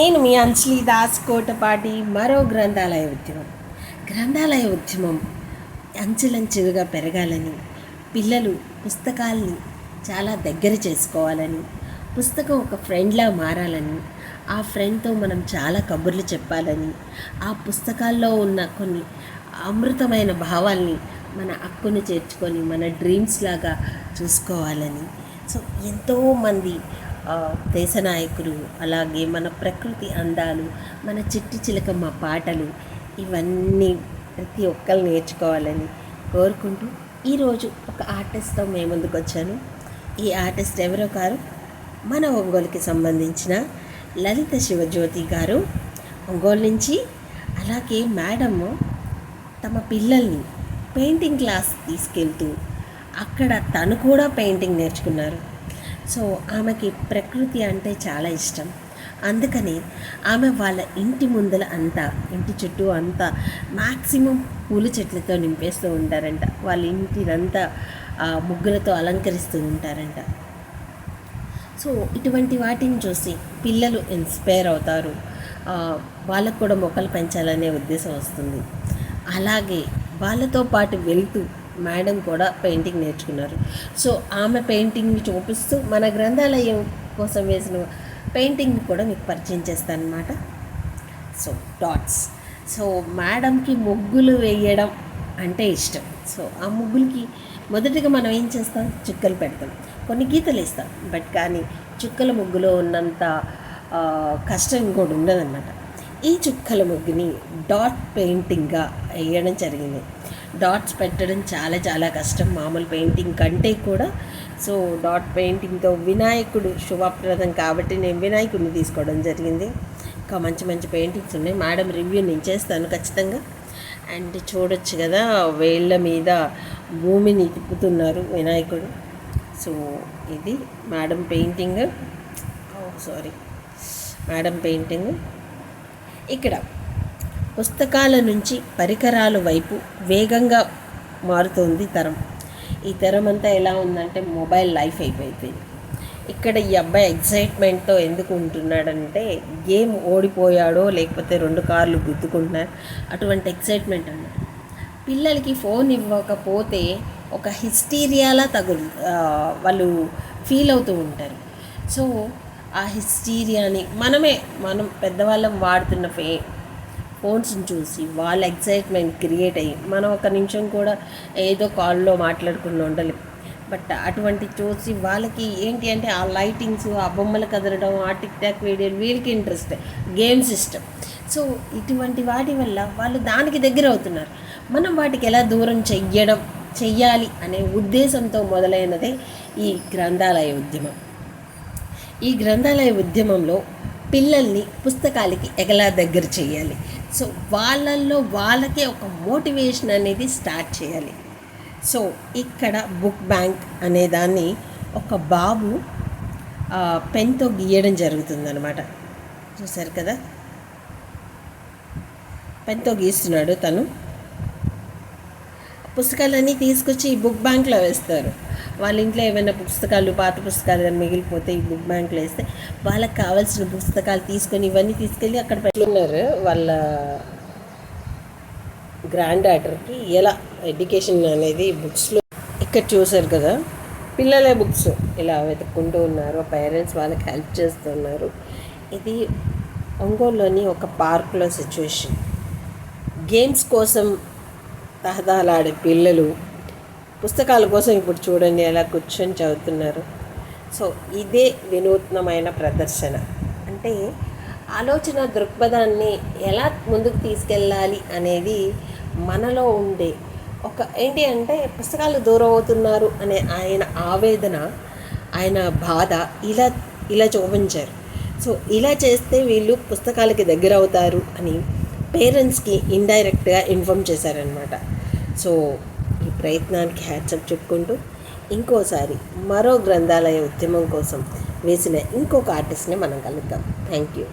నేను మీ అంచలి దాస్ కోటపాటి మరో గ్రంథాలయ ఉద్యమం. గ్రంథాలయ ఉద్యమం అంచెలంచెలుగా పెరగాలని పిల్లలు పుస్తకాల్ని చాలా దగ్గర చేసుకోవాలని పుస్తకం ఒక ఫ్రెండ్లా మారాలని ఆ ఫ్రెండ్తో మనం చాలా కబుర్లు చెప్పాలని ఆ పుస్తకాల్లో ఉన్న కొన్ని అమృతమైన భావాల్ని మన అక్కును చేర్చుకొని మన డ్రీమ్స్ లాగా చూసుకోవాలని. సో ఎంతోమంది దేశ నాయకులు అలాగే మన ప్రకృతి అందాలు మన చిట్టి చిలకమ్మ పాటలు ఇవన్నీ ప్రతి ఒక్కరు నేర్చుకోవాలని కోరుకుంటూ ఈరోజు ఒక ఆర్టిస్ట్తో మేము ముందుకు వచ్చాను. ఈ ఆర్టిస్ట్ ఎవరో కారు? మన ఒంగోలుకి సంబంధించిన లలిత శివజ్యోతి గారు. ఒంగోలు నుంచి అలాగే మేడము తమ పిల్లల్ని పెయింటింగ్ క్లాస్ తీసుకెళ్తూ అక్కడ తను కూడా పెయింటింగ్ నేర్చుకున్నారు. సో ఆమెకి ప్రకృతి అంటే చాలా ఇష్టం. అందుకని ఆమె వాళ్ళ ఇంటి ముందల అంతా ఇంటి చుట్టూ అంతా మ్యాక్సిమం పూల చెట్లతో నింపేస్తూ ఉంటారంట. వాళ్ళ ఇంటిదంతా ముగ్గులతో అలంకరిస్తూ ఉంటారంట. సో ఇటువంటి వాటిని చూసి పిల్లలు ఇన్స్పైర్ అవుతారు. వాళ్ళకు కూడా మొక్కలు పెంచాలనే ఉద్దేశం వస్తుంది. అలాగే వాళ్ళతో పాటు వెళ్తూ మేడం కూడా పెయింటింగ్ నేర్చుకున్నారు. సో ఆమె పెయింటింగ్ని చూపిస్తూ మన గ్రంథాలయం కోసం వేసిన పెయింటింగ్ కూడా మీకు పరిచయం చేస్తాను అనమాట సో డాట్స్. సో మేడంకి ముగ్గులు వేయడం అంటే ఇష్టం. సో ఆ ముగ్గులకి మొదటిగా మనం ఏం చేస్తాం? చుక్కలు పెడతాం. కొన్ని గీతలు వేస్తాం. బట్ కానీ చుక్కల ముగ్గులో ఉన్నంత కష్టం కూడా ఉండదన్నమాట. ఈ చుక్కల ముగ్గుని డాట్ పెయింటింగ్గా వేయడం జరిగింది. డాట్స్ పెట్టడం చాలా చాలా కష్టం. మామూలు పెయింటింగ్ కంటే కూడా. సో డాట్ పెయింటింగ్తో వినాయకుడు శుభప్రదం కాబట్టి నేను వినాయకుడిని తీసుకోవడం జరిగింది. ఇంకా మంచి మంచి పెయింటింగ్స్ ఉన్నాయి. మేడం రివ్యూ నేను చేస్తాను ఖచ్చితంగా. అండ్ చూడొచ్చు కదా వేళ్ళ మీద భూమిని తిప్పుతున్నారు వినాయకుడు. సో ఇది madam painting. Sorry. Madam painting. ఇక్కడ పుస్తకాల నుంచి పరికరాల వైపు వేగంగా మారుతోంది తరం. ఈ తరం అంతా ఎలా ఉందంటే మొబైల్ లైఫ్ అయిపోయింది. ఇక్కడ ఈ అబ్బాయి ఎగ్జైట్మెంట్తో ఎందుకు ఉంటున్నాడంటే గేమ్ ఓడిపోయాడో లేకపోతే రెండు కార్లు గుద్దుకుంటున్నారు అటువంటి ఎగ్జైట్మెంట్ అన్నాడు పిల్లలకి ఫోన్ ఇవ్వకపోతే ఒక హిస్టీరియాలా తగులు వాళ్ళు ఫీల్ అవుతూ ఉంటారు. సో ఆ హిస్టీరియాని మనమే మనం పెద్దవాళ్ళం వాడుతున్న ఫే ఫోన్స్ని చూసి వాళ్ళ ఎగ్జైట్మెంట్ క్రియేట్ అయ్యి మనం ఒక నిమిషం కూడా ఏదో కాల్లో మాట్లాడుకుని ఉండలేం. బట్ అటువంటి చూసి వాళ్ళకి ఏంటి అంటే ఆ లైటింగ్స్ ఆ బొమ్మలు కదలడం ఆ టిక్ టాక్ వీడియోలు వీళ్ళకి ఇంట్రెస్ట్ గేమ్స్ ఇష్టం. సో ఇటువంటి వాటి వల్ల వాళ్ళు దానికి దగ్గర అవుతున్నారు. మనం వాటికి ఎలా దూరం చెయ్యడం చెయ్యాలి అనే ఉద్దేశంతో మొదలైనదే ఈ గ్రంథాలయ ఉద్యమం. ఈ గ్రంథాలయ ఉద్యమంలో పిల్లల్ని పుస్తకాలకి ఎగలా దగ్గర చేయాలి సో వాళ్ళల్లో వాళ్ళకే ఒక మోటివేషన్ అనేది స్టార్ట్ చేయాలి. సో ఇక్కడ బుక్ బ్యాంక్ అనే దాన్ని ఒక బాబు పెన్తో గీయడం జరుగుతుందనమాట చూసారు కదా? పెన్తో గీస్తున్నాడు తను. పుస్తకాలన్నీ తీసుకొచ్చి ఈ బుక్ బ్యాంక్లో వేస్తారు. వాళ్ళ ఇంట్లో ఏమైనా పుస్తకాలు పాత పుస్తకాలు మిగిలిపోతే ఈ బుక్ బ్యాంక్లో వేస్తే వాళ్ళకి కావాల్సిన పుస్తకాలు తీసుకొని ఇవన్నీ తీసుకెళ్ళి అక్కడ పెట్టుకున్నారు వాళ్ళ గ్రాండ్ డాటర్కి ఎలా ఎడ్యుకేషన్ అనేది బుక్స్లో ఇక్కడ చూసారు కదా. పిల్లలే బుక్స్ ఇలా వెతుక్కుంటూ ఉన్నారు. పేరెంట్స్ వాళ్ళకి హెల్ప్ చేస్తున్నారు ఇది ఒంగోలులోని ఒక పార్కులో సిచ్యువేషన్. గేమ్స్ కోసం తహతహలాడే పిల్లలు పుస్తకాల కోసం ఇప్పుడు చూడండి ఎలా కూర్చొని చదువుతున్నారు. సో ఇదే వినూత్నమైన ప్రదర్శన. అంటే ఆలోచన దృక్పథాన్ని ఎలా ముందుకు తీసుకెళ్ళాలి అనేది మనలో ఉండే ఒక ఏంటి అంటే పుస్తకాలు దూరం అవుతున్నారు అనే ఆయన ఆవేదన ఆయన బాధ ఇలా ఇలా చూపించారు. సో ఇలా చేస్తే వీళ్ళు పుస్తకాలకి దగ్గర అవుతారు అని పేరెంట్స్కి ఇండైరెక్ట్గా ఇన్ఫామ్ చేశారనమాట సో ఈ ప్రయత్నానికి హ్యాట్సప్ చెప్పుకుంటూ ఇంకోసారి మరో గ్రంథాలయ ఉద్యమం కోసం వేసిన ఇంకొక ఆర్టిస్ట్ని మనం కలుద్దాం. Thank you